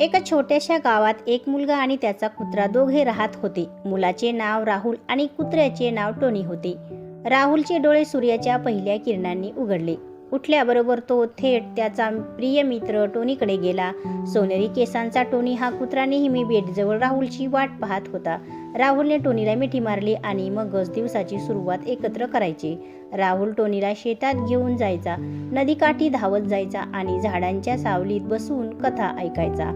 एका छोट्याशा गावात एक मुलगा आणि त्याचा कुत्रा दोघे राहत होते. मुलाचे नाव राहुल आणि कुत्र्याचे नाव टोनी होते. राहुलचे डोळे सूर्याच्या पहिल्या किरणांनी उघडले. उठल्याबरोबर तो थेट त्याचा प्रिय मित्र टोनीकडे गेला. सोनेरी केसांचा टोनी हा कुत्रा नेहमी बेटजवळ राहुलची वाट पाहत होता. राहुलने टोनीला मिठी मारली आणि मगच दिवसाची सुरुवात एकत्र करायची. राहुल टोनीला शेतात घेऊन जायचा नदीकाठी धावत जायचा आणि झाडांच्या सावलीत बसून कथा ऐकायचा.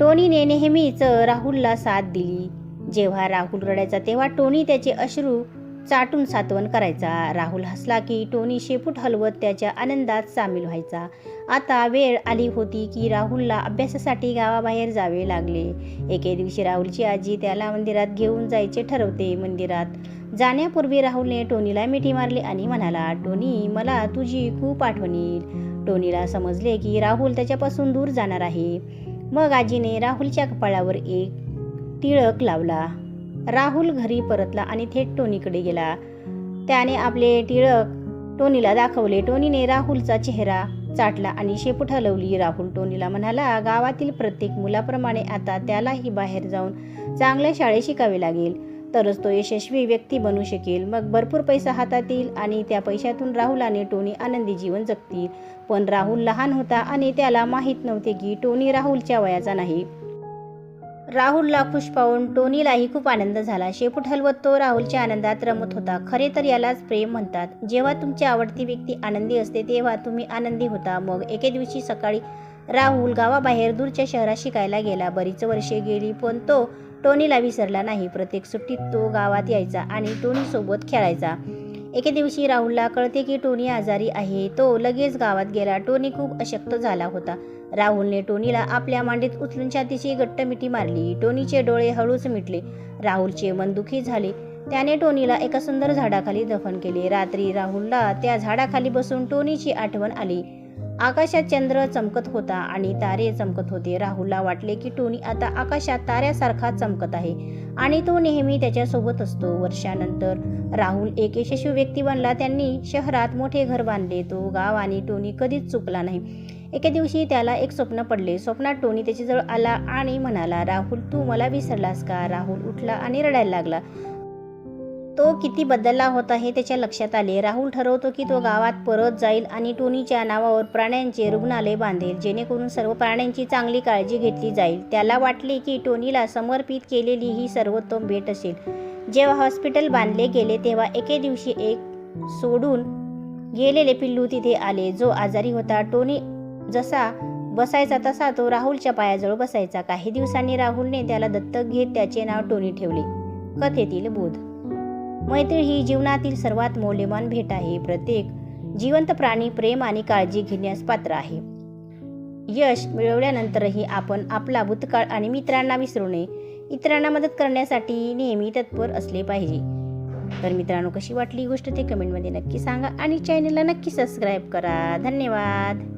टोनीने नेहमीच राहुलला साथ दिली. जेव्हा राहुल रडायचा तेव्हा टोनी त्याचे अश्रू चाटून सातवण करायचा. राहुल हसला की टोनी शेपूट हलवत त्याच्या आनंदात सामील व्हायचा. आता वेळ आली होती की राहुलला अभ्यासासाठी गावाबाहेर जावे लागले. एके दिवशी राहुलची आजी त्याला मंदिरात घेऊन जायचे ठरवते मंदिरात. जाण्यापूर्वी राहुलने टोनीला मिठी मारली आणि म्हणाला टोनी मला तुझी खूप आठवण येईल टोनीला समजले की राहुल त्याच्यापासून दूर जाणार आहे. मग आजीने राहुलच्या कपाळावर एक टिळक लावला. राहुल घरी परतला आणि थेट टोनीकडे गेला. त्याने आपले टिळक टोनीला दाखवले. टोनीने राहुलचा चेहरा चाटला आणि शेपूट हलवली राहुल टोनीला म्हणाला गावातील प्रत्येक मुलाप्रमाणे आता त्यालाही बाहेर जाऊन चांगल्या शाळेत शिकावे लागेल. तरच तो यशस्वी व्यक्ती बनू शकेल. मग भरपूर पैसा हातात येईल आणि त्या पैशातून राहुल आणि टोनी आनंदी जीवन जगतील. पण राहुल लहान होता आणि त्याला माहीत नव्हते की टोनी राहुलच्या वयाचा नाही. राहुलला खुश पाहून टोनीलाही खूप आनंद झाला. शेपूट हलवत तो राहुलच्या आनंदात रमत होता. खरे तर यालाच प्रेम म्हणतात. जेव्हा तुमची आवडती व्यक्ती आनंदी असते तेव्हा तुम्ही आनंदी होता. मग एके दिवशी सकाळी राहुल गावाबाहेर दूरच्या शहरात शिकायला गेला. बरीच वर्षे गेली पण तो टोनीला विसरला नाही. प्रत्येक सुट्टीत तो गावात यायचा आणि टोनीसोबत खेळायचा. एके दिवशी राहुलला कळते की टोनी आजारी आहे. तो लगेच गावात गेला. टोनी खूप अशक्त झाला होता. राहुलने टोनीला आपल्या मांडीत उचलून छातीची घट्ट मिठी मारली. टोनीचे डोळे हळूच मिटले. राहुलचे मन दुखी झाले. त्याने टोनीला एका सुंदर झाडाखाली दफन केले. रात्री राहुलला त्या झाडाखाली बसून टोनीची आठवण आली. आकाशात चंद्र चमकत होता आणि तारे चमकत होते. राहुलला वाटले की टोनी आता आकाशात ताऱ्यासारखा चमकत आहे. आणि तो नेहमी त्याच्यासोबत असतो. वर्षानंतर राहुल एक यशस्वी व्यक्ती बनला. त्यांनी शहरात मोठे घर बांधले. तो गाव आणि टोनी कधीच चुकला नाही. एके दिवशी त्याला एक स्वप्न पडले. स्वप्नात टोनी त्याच्याजवळ आला आणि म्हणाला राहुल तू मला विसरलास का राहुल उठला आणि रडायला लागला. तो किती बदलला होता हे त्याच्या लक्षात आले. राहुल ठरवतो की तो गावात परत जाईल आणि टोनीच्या नावावर प्राण्यांचे रुग्णालय बांधेल जेणेकरून सर्व प्राण्यांची चांगली काळजी घेतली जाईल. त्याला वाटले की टोनीला समर्पित केलेली ही सर्वोत्तम भेट असेल. जेव्हा हॉस्पिटल बांधले गेले तेव्हा एके दिवशी एक सोडून गेलेले पिल्लू तिथे आले. जो आजारी होता टोनी जसा बसायचा तसा तो राहुलच्या पायाजवळ बसायचा. काही दिवसांनी राहुलने त्याला दत्तक घेत त्याचे नाव टोनी ठेवले. कथेतील बोध. मैत्री ही जीवनातील सर्वात मौल्यवान भेट आहे. प्रत्येक जिवंत प्राणी प्रेम आणि काळजी घेण्यास पात्र आहे. यश मिळवल्यानंतरही आपण आपला भूतकाळ आणि मित्रांना विसरू नये इतरांना मदत करण्यासाठी नेहमी तत्पर असले पाहिजे. तर मित्रांनो कशी वाटली गोष्ट ते कमेंटमध्ये नक्की सांगा आणि चॅनलला नक्की सबस्क्राईब करा. धन्यवाद.